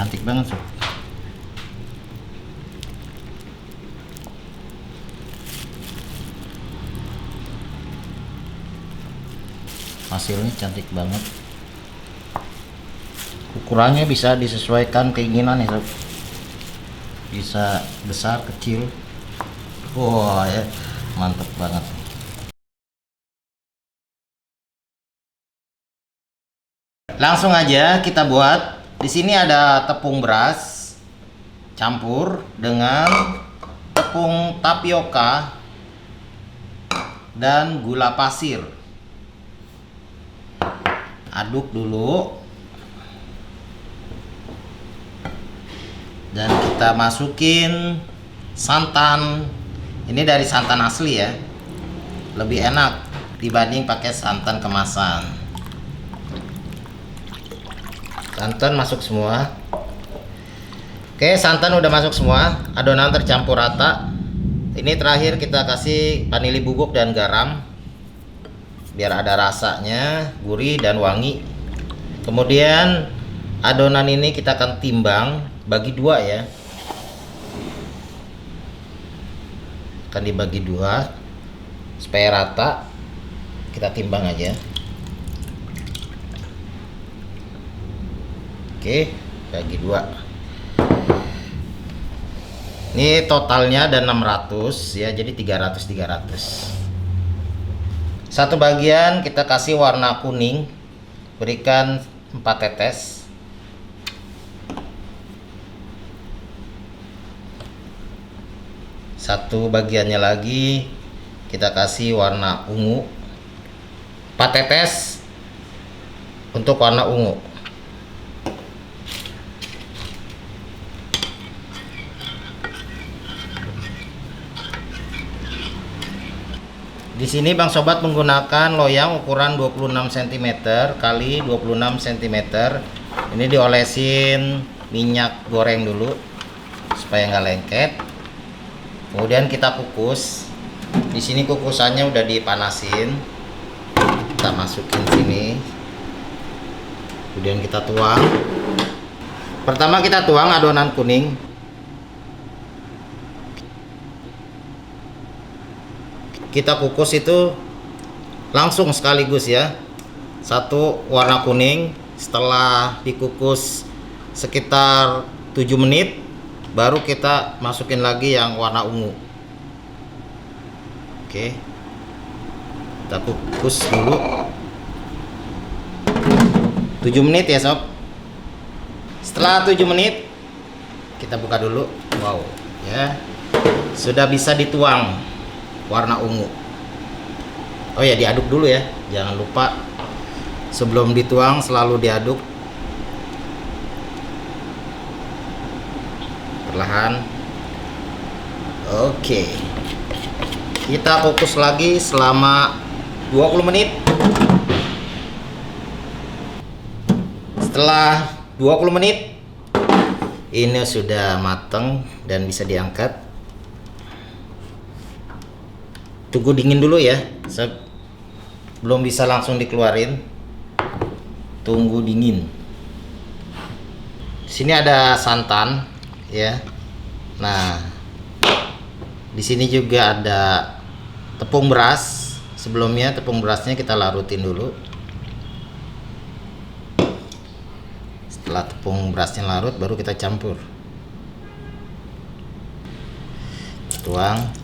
cantik banget sob. Hasilnya cantik banget. Ukurannya bisa disesuaikan keinginan ya sob. Bisa besar kecil. Wah ya mantep banget. Langsung aja kita buat di sini ada tepung beras campur dengan tepung tapioka dan gula pasir. Aduk dulu. Dan kita masukin santan. Ini dari santan asli ya. Lebih enak dibanding pakai santan kemasan santan masuk semua. Oke santan udah masuk semua. Adonan tercampur rata. Ini terakhir kita kasih vanili bubuk dan garam. Biar ada rasanya gurih dan wangi. Kemudian adonan ini kita akan timbang bagi dua ya. Akan dibagi dua supaya rata. Kita timbang aja oke bagi dua. Ini totalnya ada 600 ya jadi 300 300 satu bagian kita kasih warna kuning. Berikan 4 tetes. Satu bagiannya lagi kita kasih warna ungu. 4 tetes untuk warna ungu Di sini Bang Sobat menggunakan loyang ukuran 26 cm kali 26 cm. Ini diolesin minyak goreng dulu supaya nggak lengket. Kemudian kita kukus. Di sini kukusannya udah dipanasin. Kita masukin sini. Kemudian kita tuang. Pertama kita tuang adonan kuning. Kita kukus itu langsung sekaligus ya. Satu warna kuning. Setelah dikukus sekitar 7 menit baru kita masukin lagi yang warna ungu. Oke. Kita kukus dulu. 7 menit ya sob? Setelah 7 menit kita buka dulu. Wow ya. Sudah bisa dituang warna ungu. Oh ya diaduk dulu ya, jangan lupa sebelum dituang selalu diaduk. Perlahan. Oke. Kita fokus lagi selama 20 menit. Setelah 20 menit ini sudah matang dan bisa diangkat tunggu dingin dulu ya. Saya belum bisa langsung dikeluarin. Tunggu dingin. Sini ada santan ya. Nah di sini juga ada tepung beras. Sebelumnya tepung berasnya kita larutin dulu. Setelah tepung berasnya larut baru kita campur. Tuang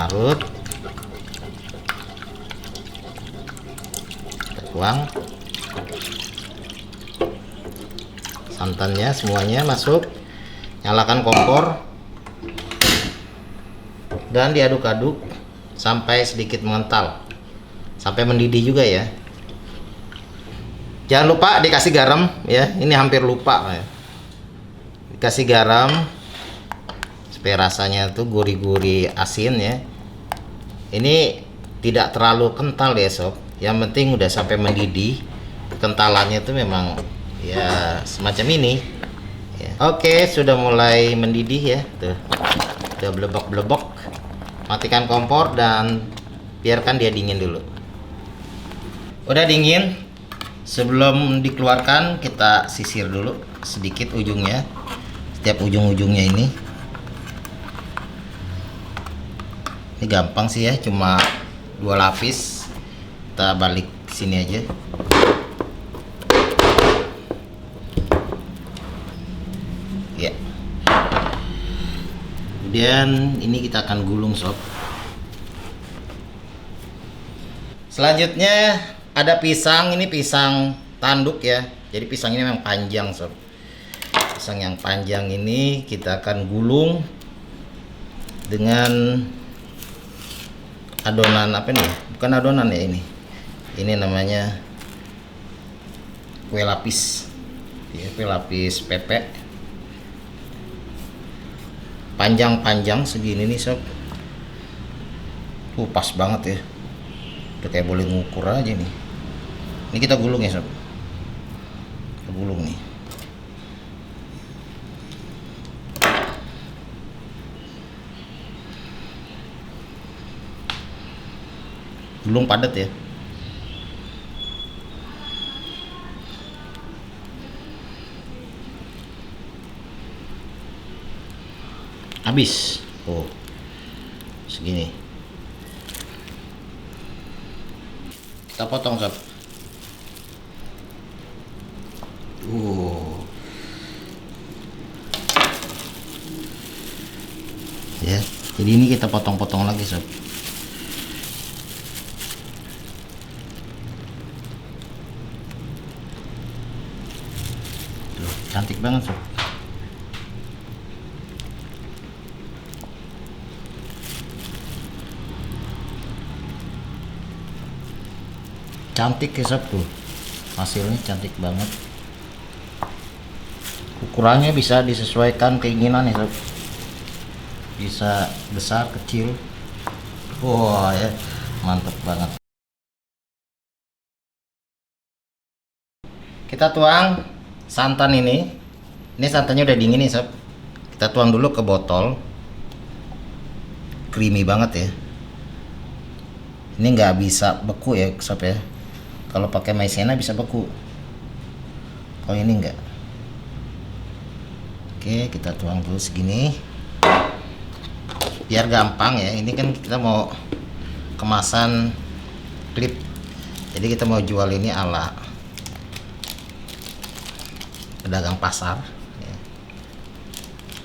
larut. Kita tuang santannya semuanya masuk. Nyalakan kompor. Dan diaduk-aduk sampai sedikit mengental. Sampai mendidih juga ya. Jangan lupa dikasih garam ya. Ini hampir lupa ya. dikasih garam. Supaya rasanya tuh gurih-gurih asin ya ini tidak terlalu kental ya sob. Yang penting udah sampai mendidih kentalannya tuh memang ya semacam ini. Ya. oke sudah mulai mendidih ya tuh. Udah belebok-belebok matikan kompor dan biarkan dia dingin dulu. Udah dingin. Sebelum dikeluarkan kita sisir dulu sedikit ujungnya. Setiap ujung-ujungnya ini ini gampang sih ya cuma dua lapis. Kita balik sini aja. Ya. Kemudian ini kita akan gulung sob. Selanjutnya ada pisang ini pisang tanduk ya. Jadi pisang ini memang panjang sob. Pisang yang panjang ini kita akan gulung dengan adonan apa nih bukan adonan ya ini. Ini namanya kue lapis. Ya, kue lapis pepek panjang-panjang segini nih sob. Uh pas banget ya. Udah kayak boleh ngukur aja nih. Ini kita gulung ya sob? Kita gulung nih gulung padat ya. Habis. Oh. Segini. Kita potong sob. Uh ya jadi ini kita potong-potong lagi sob Tuh, cantik banget sob. Cantik ya sob tuh. Hasilnya cantik banget. Ukurannya bisa disesuaikan keinginan ya sob. Bisa besar kecil. Wah ya. Mantep banget. Kita tuang santan ini ini santannya udah dingin nih sob. Kita tuang dulu ke botol. Creamy banget ya. Ini nggak bisa beku ya sob ya. Kalau pakai maizena bisa beku. Kalau ini enggak oke kita tuang dulu segini. Biar gampang ya ini kan kita mau kemasan klip jadi kita mau jual ini ala pedagang pasar ya.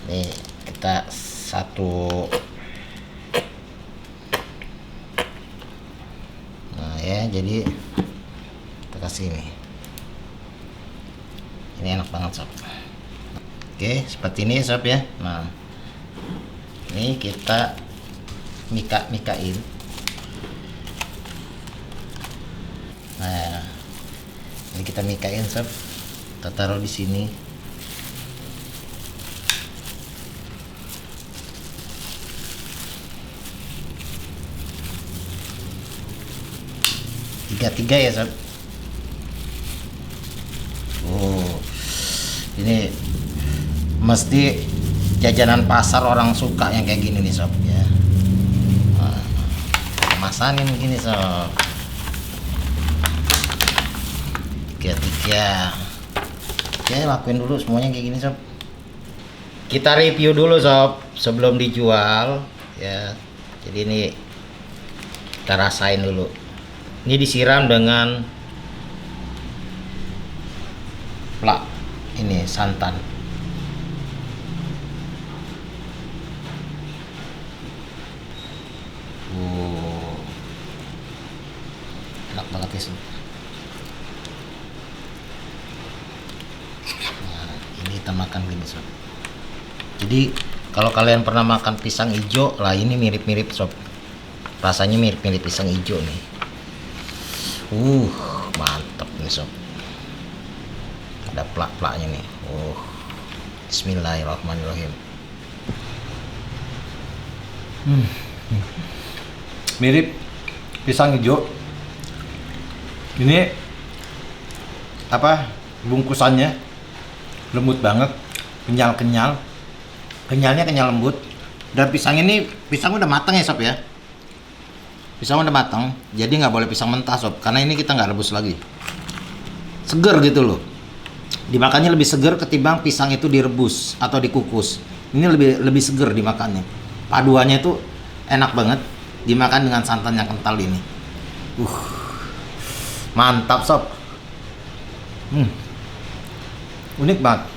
ini kita satu. Nah ya jadi kita kasih ini. Ini enak banget sob. Oke seperti ini sob ya. Nah ini kita mika mikain nah ini kita mikain sob kita taruh di sini. Tiga tiga ya sob? Oh ini mesti jajanan pasar orang suka yang kayak gini nih sob ya. Kemasanin gini sob. Tiga tiga oke lakuin dulu semuanya kayak gini sob. Kita review dulu sob sebelum dijual ya. Jadi ini kita rasain dulu. Ini disiram dengan plak. Ini santan Wow. enak banget ya sob nah, ini kita makan gini sob jadi kalau kalian pernah makan pisang hijau lah ini mirip-mirip sob rasanya mirip-mirip pisang hijau nih uh mantap nih sob ada plak-plaknya nih uh Bismillahirrahmanirrahim Hmm. Mirip pisang hijau. Ini apa bungkusannya lembut banget, kenyal-kenyal. Kenyalnya kenyal lembut. dan pisang ini pisang udah matang ya sob ya Pisang udah matang, jadi nggak boleh pisang mentah sob, karena ini kita nggak rebus lagi. Seger gitu loh. Dimakannya lebih seger ketimbang pisang itu direbus atau dikukus. Ini lebih lebih seger dimakannya. Paduannya itu enak banget dimakan dengan santan yang kental ini. Uh, mantap sob. Hmm. Unik banget.